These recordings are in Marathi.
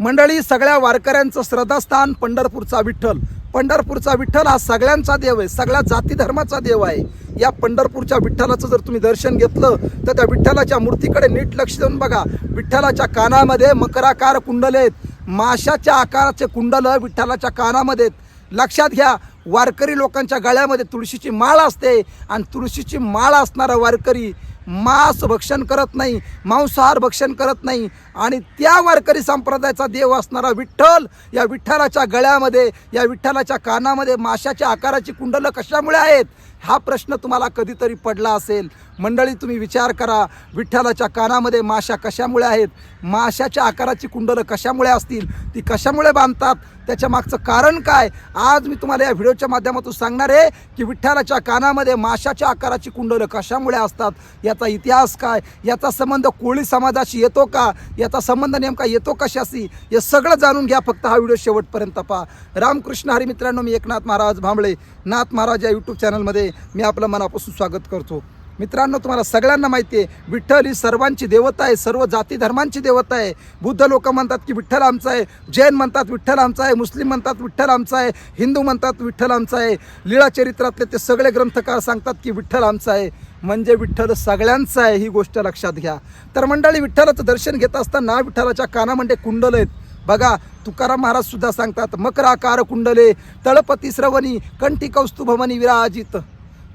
मंडळी सगळ्या वारकऱ्यांचं श्रद्धास्थान पंढरपूरचा विठ्ठल. पंढरपूरचा विठ्ठल हा सगळ्यांचा देव आहे सगळ्या जाती धर्माचा देव आहे. या पंढरपूरच्या विठ्ठलाचं जर तुम्ही दर्शन घेतलं तर त्या विठ्ठलाच्या मूर्तीकडे नीट लक्ष देऊन बघा. विठ्ठलाच्या कानामध्ये मकराकार कुंडल आहेत. माशाच्या आकाराचे कुंडल विठ्ठलाच्या कानामध्ये आहेत. लक्षात घ्या वारकरी लोकांच्या गळ्यामध्ये तुळशीची माळ असते आणि तुळशीची माळ असणारा वारकरी मांस भक्षण करत नाही मांसाहार भक्षण करत नाही आणि त्या वारकरी संप्रदायाचा देव असणारा विठ्ठल या विठ्ठलाच्या गळ्यामध्ये या विठ्ठलाच्या कानामध्ये माशाच्या आकाराची कुंडलं कशामुळे आहेत? हा प्रश्न तुम्हाला कधीतरी पडला असेल. मंडळी तुम्ही विचार करा. विठ्ठलाच्या कानामध्ये माशा कशामुळे आहेत? माशाच्या आकाराची कुंडलं कशामुळे असतील? ती कशामुळे बांधतात? त्याच्या मागचं कारण काय? आज मी तुम्हाला या व्हिडिओच्या माध्यमातून सांगणार आहे की विठ्ठलाच्या कानामध्ये माशाच्या आकाराची कुंडलं कशामुळे असतात? याचा इतिहास काय? याचा संबंध कोळी समाजाशी येतो का? याचा संबंध नेमका येतो कशाशी? हे सगळं जाणून घ्या फक्त हा व्हिडिओ शेवटपर्यंत पहा. रामकृष्ण हरी मित्रांनो मी एकनाथ महाराज भांबळे. नाथ महाराज या यूट्यूब चॅनलमध्ये मी आपलं मनापासून स्वागत करतो. मित्रांनो तुम्हाला सगळ्यांना माहिती आहे विठ्ठल ही सर्वांची देवता आहे सर्व जाती धर्मांची देवता आहे. बुद्ध लोक म्हणतात की विठ्ठल आमचा आहे जैन म्हणतात विठ्ठल आमचा आहे मुस्लिम म्हणतात विठ्ठल आमचा आहे हिंदू म्हणतात विठ्ठल आमचा आहे. लीळा चरित्रातले ते सगळे ग्रंथकार सांगतात की विठ्ठल आमचा आहे. म्हणजे विठ्ठल सगळ्यांचा आहे ही गोष्ट लक्षात घ्या. तर मंडळी विठ्ठलाचं दर्शन घेत असताना विठ्ठलाच्या कानामध्ये कुंडल आहेत. बघा तुकाराम महाराज सुद्धा सांगतात मकराकार कुंडले तळपती श्रवणी कंठी कौस्तुभमणी विराजित.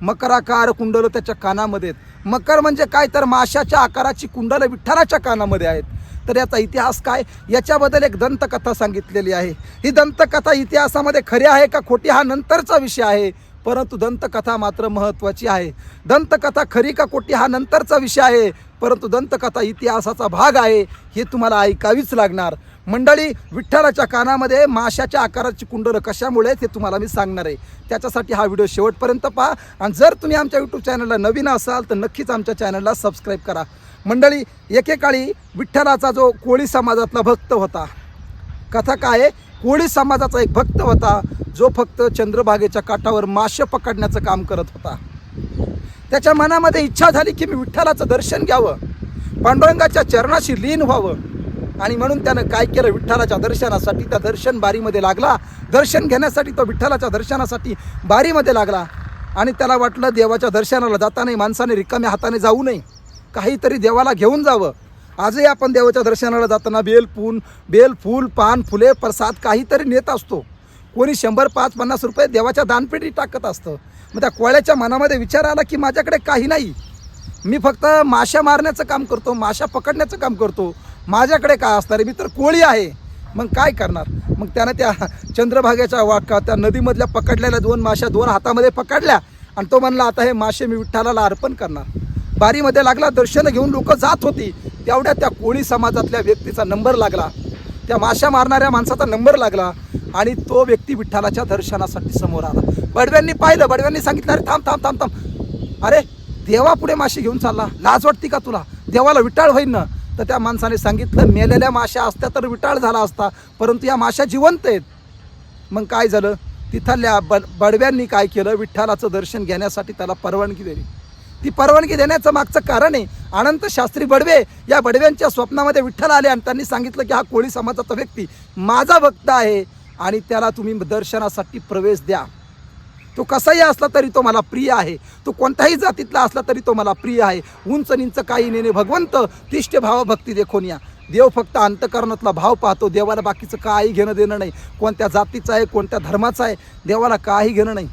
मकराकार कुंडलं त्याच्या कानामध्ये आहेत. मकर म्हणजे काय? तर माशाच्या आकाराची कुंडलं विठ्ठलाच्या कानामध्ये आहेत. तर याचा इतिहास काय? याच्याबद्दल एक दंतकथा सांगितलेली आहे. ही दंतकथा इतिहासामध्ये खरी आहे का खोटी? हा नंतरचा विषय आहे. परंतु दंतकथा मात्र महत्त्वाची आहे. दंतकथा खरी का खोटी? हा नंतरचा विषय आहे. परंतु दंतकथा इतिहासाचा भाग आहे हे तुम्हाला ऐकावीच लागणार. मंडळी विठ्ठलाच्या कानामध्ये माशाच्या आकाराची कुंडलं कशामुळे ते तुम्हाला मी सांगणार आहे. त्याच्यासाठी हा व्हिडिओ शेवटपर्यंत पहा. आणि जर तुम्ही आमच्या यूट्यूब चॅनलला नवीन असाल तर नक्कीच आमच्या चॅनलला सबस्क्राईब करा. मंडळी एकेकाळी विठ्ठलाचा जो कोळी समाजातला भक्त होता कथा काय आहे? कोळी समाजाचा एक भक्त होता जो फक्त चंद्रभागेच्या काठावर मासे पकडण्याचं काम करत होता. त्याच्या मनामध्ये इच्छा झाली की मी विठ्ठलाचं दर्शन घ्यावं. पांडुरंगाच्या चरणाशी लीन व्हावं. आणि म्हणून त्यानं काय केलं? विठ्ठलाच्या दर्शनासाठी त्या दर्शन बारीमध्ये लागला. दर्शन घेण्यासाठी तो विठ्ठलाच्या दर्शनासाठी बारीमध्ये लागला. आणि त्याला वाटलं देवाच्या दर्शनाला जाताना माणसाने रिकाम्या हाताने जाऊ नये. काहीतरी देवाला घेऊन जावं. आजही आपण देवाच्या दर्शनाला जाताना बेल पून बेल फूल पान फुले प्रसाद काहीतरी नेत असतो. कोणी शंभर पाच पन्नास रुपये देवाच्या दानपेटीत टाकत असतं. मग त्या कोळ्याच्या मनामध्ये विचार आला की माझ्याकडे काही नाही. मी फक्त माशा मारण्याचं काम करतो माशा पकडण्याचं काम करतो. माझ्याकडे काय असणार मी तर कोळी आहे. मग काय करणार? मग त्यानं त्या चंद्रभागेच्या वाका त्या नदीमधल्या पकडलेल्या दोन माशा दोन हातामध्ये पकडल्या आणि तो म्हणला आता हे मासे मी विठ्ठलाला अर्पण करणार. बारीमध्ये लागला दर्शन घेऊन लोक जात होती. तेवढ्या त्या कोळी समाजातल्या व्यक्तीचा नंबर लागला. त्या माशा मारणाऱ्या माणसाचा नंबर लागला. आणि तो व्यक्ती विठ्ठलाच्या दर्शनासाठी समोर आला. बडव्यांनी पाहिलं. बडव्यांनी सांगितलं अरे थांब थांब थांब थांब. अरे देवापुढे माशी घेऊन चालला. लाज वाटती का तुला? देवाला विटाळ होईन ना? तर त्या माणसाने सांगितलं मेलेल्या माश्या असत्या तर विटाळ झाला असता परंतु या माश्या जिवंत आहेत. मग काय झालं? तिथल्या बड बडव्यांनी काय केलं? विठ्ठलाचं दर्शन घेण्यासाठी त्याला परवानगी दिली. ती परवानगी देण्याचं मागचं कारण आहे अनंत शास्त्री बडवे या बडव्यांच्या स्वप्नामध्ये विठ्ठल आले आणि त्यांनी सांगितलं की हा कोळी समाजाचा व्यक्ती माझा भक्त आहे. आणि त्याला तुम्ही दर्शनासाठी प्रवेश द्या. तो कसाही असला तरी तो मला प्रिय आहे. तो कोणत्याही जातीतला असला तरी तो मला प्रिय आहे. उंच निंच काही नेणे भगवंत तिष्ठ भाव भक्ती देखून या. देव फक्त अंतकरणातला भाव पाहतो. देवाला बाकीचं काही घेणं देणं नाही. कोणत्या जातीचं आहे कोणत्या धर्माचं आहे देवाला काही घेणं नाही.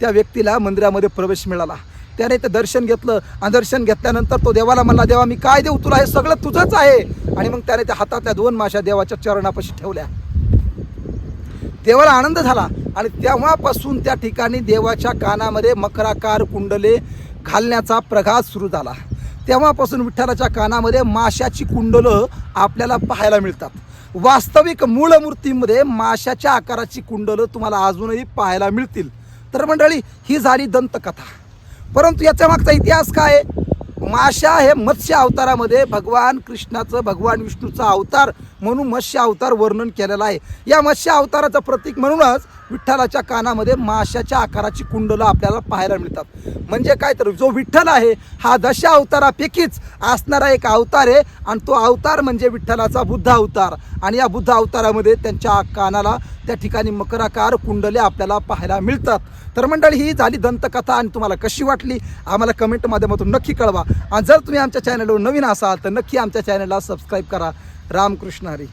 त्या व्यक्तीला मंदिरामध्ये प्रवेश मिळाला. त्याने ते दर्शन घेतलं. आणि दर्शन घेतल्यानंतर तो देवाला म्हणला देवा मी काय देऊ? तुला हे सगळं तुझंच आहे. आणि मग त्याने त्या हातातल्या दोन माशा देवाच्या चरणापाशी ठेवल्या. देवाला आनंद झाला. आणि तेव्हापासून त्या ठिकाणी देवाच्या कानामध्ये मकराकार कुंडले घालण्याचा प्रघात सुरू झाला. तेव्हापासून विठ्ठलाच्या कानामध्ये माशाची कुंडलं आपल्याला पाहायला मिळतात. वास्तविक मूळ मूर्तीमध्ये माशाच्या आकाराची कुंडलं तुम्हाला अजूनही पाहायला मिळतील. तर मंडळी ही झाली दंतकथा. परंतु याच्या मागचा इतिहास काय आहे? माशा हे मत्स्य अवतारामध्ये भगवान कृष्णाचं भगवान विष्णूचा अवतार म्हणून मत्स्य अवतार वर्णन केलेलं आहे. या मत्स्य अवताराचं प्रतीक म्हणूनच विठ्ठलाच्या कानामध्ये माशाच्या आकाराची कुंडलं आपल्याला पाहायला मिळतात. म्हणजे काय तर जो विठ्ठल आहे हा दशा अवतारापैकीच असणारा एक अवतार आहे आणि तो अवतार म्हणजे विठ्ठलाचा बुद्ध अवतार. आणि या बुद्ध अवतारामध्ये त्यांच्या कानाला त्या ठिकाणी मकराकार कुंडले आपल्याला पाहायला मिळतात. तर मंडळी ही झाली दंतकथा आणि तुम्हाला कशी वाटली? आम्हाला कमेंट माध्यमातून नक्की कळवा. आणि जर तुम्ही आमच्या चॅनलवर नवीन असाल तर नक्की आमच्या चॅनलला सबस्क्राईब करा. रामकृष्ण हरी.